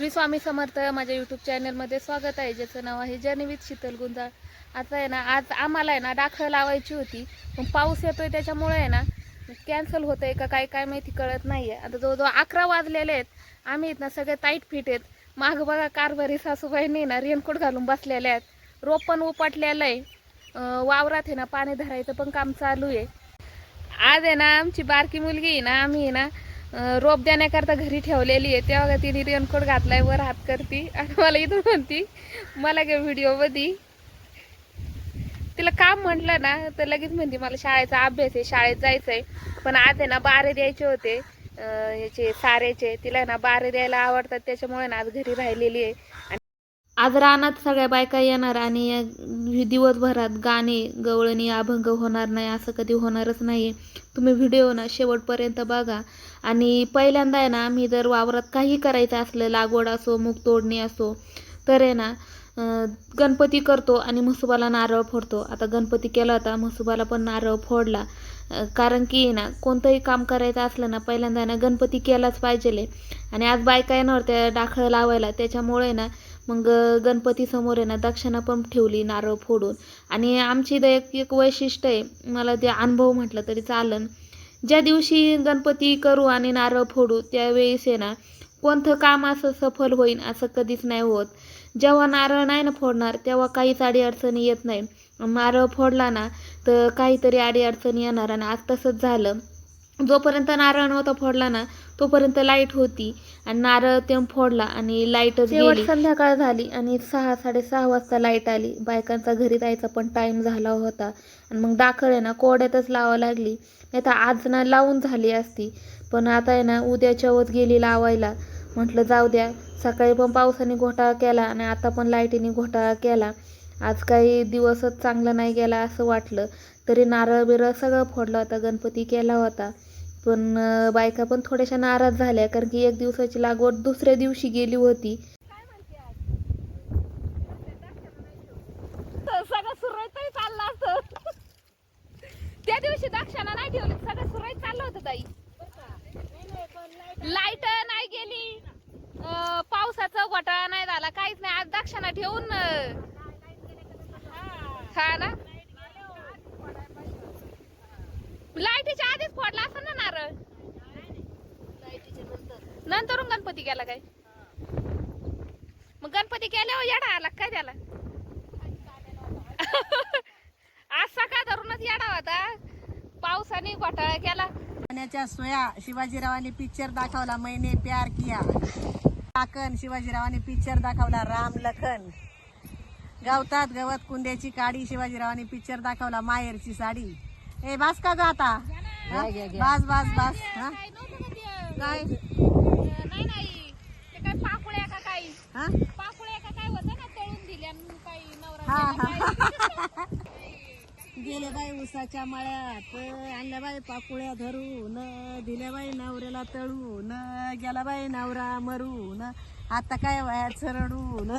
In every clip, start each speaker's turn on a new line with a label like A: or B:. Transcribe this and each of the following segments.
A: श्री स्वामी समर्थ माझ्या यूट्यूब चॅनलमध्ये स्वागत आहे. ज्याचं नाव आहे जर्नी शीतल गुंजाळ. आता आहे ना आज आम्हाला आहे ना दाखल लावायची होती. पण पाऊस येतोय त्याच्यामुळे आहे ना कॅन्सल होत आहे का काय काय माहिती कळत नाही आहे आता जवळजवळ अकरा वाजलेले आहेत. आम्ही आहेत ना सगळे टाईट फिट आहेत. माग बघा कारभारी सासूबाईंनी ना रेनकोट घालून बसलेले आहेत. रोप पण उपटलेलं आहे. वावरात आहे ना पाणी धरायचं पण काम चालू आहे. आज आहे ना आमची बारकी मुलगी आहे ना आम्ही आहे ना रोप देण्याकरता घरी ठेवलेली आहे. तेव्हा तिने रेनकोट घातलाय वर हात करती. आणि मला इथून म्हणती मला घे व्हिडिओमध्ये तिला काम म्हटलं ना तर लगेच म्हणते मला शाळेचा अभ्यास आहे शाळेत जायचंय. पण आज आहे ना बारे द्यायचे होते. याचे साऱ्याचे तिला आहे ना बारे द्यायला आवडतात. त्याच्यामुळे ना आज घरी राहिलेली आहे. आणि आज रानात सगळ्या बायका येणार आणि दिवसभरात गाणे गवळणी अभंग होणार नाही असं कधी होणारच नाही तुम्ही व्हिडिओ ना शेवटपर्यंत बघा. आणि पहिल्यांदा आहे ना आम्ही जर वावरात काही करायचं असलं लागवड असो मूग तोडणी असो तर आहे ना गणपती करतो आणि म्हसोबाला नारळ फोडतो. आता गणपती केला होता म्हसोबाला पण नारळ फोडला. कारण की ना कोणतंही काम करायचं असलं ना पहिल्यांदा ना गणपती केलाच पाहिजे आणि आज बायका येणार त्या डाखळ लावायला त्याच्यामुळे ना मग गणपतीसमोर आहे ना दक्षिणा पण ठेवली नारळ फोडून. आणि आमची इथं एक एक वैशिष्ट्य आहे मला ते अनुभव म्हटलं तरी चालन. ज्या दिवशी गणपती करू आणि नारळ फोडू त्यावेळेस आहे ना कोणतं काम असं सफल होईल असं कधीच नाही होत. जेव्हा नारळ नाही ना फोडणार तेव्हा काहीच अडीअडचणी येत नाही. नारळ फोडला ना तर काहीतरी अडीअडचणी येणार आणि आज तसंच झालं. जोपर्यंत नारळ नव्हता फोडला ना तोपर्यंत लाइट होती आणि नारळ ते फोडला आणि लाईटच गेली. संध्याकाळ झाली आणि सहा साडेसहा वाजता लाइट आली. बायकांचा घरी जायचा पण टाइम झाला होता. आणि मग दाखल आहे ना कोड्यातच लावा लागली. नाही तर आज ना लावून झाली असती. पण आता आहे ना उद्याच्यावच गेली लावायला. म्हटलं जाऊ द्या. सकाळी पण पावसाने घोटाळा केला आणि आता पण लाईटीने घोटाळा केला. आज काही दिवसच चांगला नाही गेला असं वाटलं. तरी नारळ बिरळ सगळं फोडलं होता गणपती केला होता. पण बायका पण थोड्याशा नाराज झाल्या कारण की एक दिवसाची लागवड दुसऱ्या दिवशी गेली होती. सगळं सुरळीत चाललं त्या दिवशी दक्षाला नाही ठेवली सगळं सुरळीत चाललं होतं ताई. लाइट नाही गेली. अं, पावसाचा घोटाळा नाही झाला काहीच नाही. आज दक्षाना ठेवून खायला? लाईटीच्या आधीच फोडला असं ना नारळ. नंतरून गणपती गेला काय? मग गणपती गेल्यावर येडा आला काय त्याला? आज सकाळ धरूनच येडा होता? पावसाने घोटाळा केला.
B: पाण्याच्या सोया शिवाजीरावांनी पिक्चर दाखवला मैने प्यार किया. काकण शिवाजीरावांनी पिक्चर दाखवला राम लखन. गावतात गवत कुंद्याची काडी शिवाजीरावांनी पिक्चर दाखवला माहेरची साडी. ए बास का ग आता? बास बास बास. हा?
A: काय ना ना
B: गेले. बाई उसाच्या मळ्यात आणल्या बाई पाकुळ्या धरून दिल्या बाई नवऱ्याला तळून गेला बाई नवरा मरून आता काय वयात रडून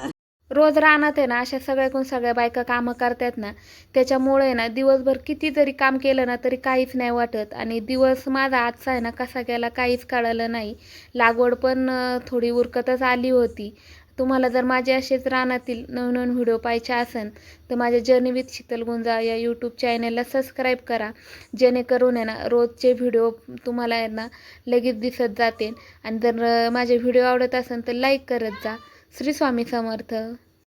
A: रोज रानात आहे ना अशा सगळ्याकडून सगळ्या बायका कामं करतात ना त्याच्यामुळे ना दिवसभर किती जरी काम केलं ना तरी काहीच नाही वाटत. आणि दिवस माझा आजचा आहे ना कसा गेला काहीच कळलं नाही. लागवड पण थोडी उरकतच आली होती. तुम्हाला जर माझे असेच रानातील नवीन नवीन व्हिडिओ पाहिजे असेल तर माझ्या जर्नी विथ शीतल गुंजा या यूट्यूब चॅनलला सबस्क्राईब करा. जेणेकरून आहे ना रोजचे व्हिडिओ तुम्हाला आहे ना लगेच दिसत जातील. आणि जर माझे व्हिडिओ आवडत असेल तर लाईक करत जा. श्री स्वामी समर्थ.